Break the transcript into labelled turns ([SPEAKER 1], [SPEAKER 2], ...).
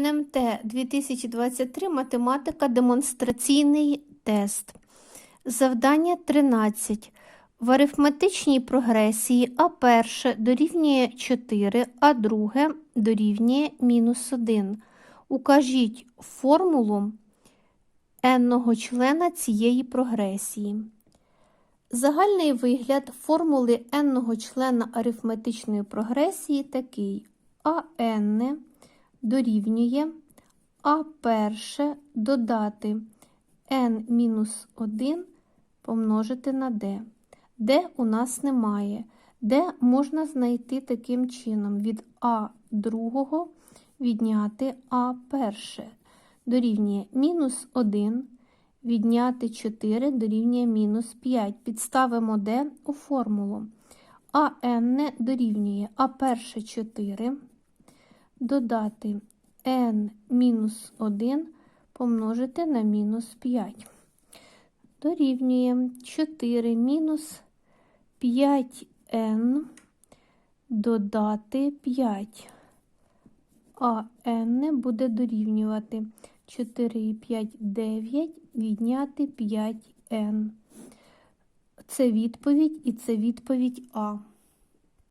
[SPEAKER 1] НМТ 2023 математика демонстраційний тест. Завдання 13. В арифметичній прогресії А1 дорівнює 4, а друге дорівнює мінус 1. Укажіть формулу n-го члена цієї прогресії. Загальний вигляд формули n-го члена арифметичної прогресії такий. АН дорівнює А перше додати n-1 помножити на d. d у нас немає. d можна знайти таким чином від А другого відняти А перше. Дорівнює мінус 1, відняти 4 дорівнює мінус 5. Підставимо d у формулу. А n дорівнює А перше 4, додати n мінус 1 помножити на мінус 5. Дорівнює 4 мінус 5n додати 5. А n буде дорівнювати 4 і 5 – 9, відняти 5n. Це відповідь і це відповідь А.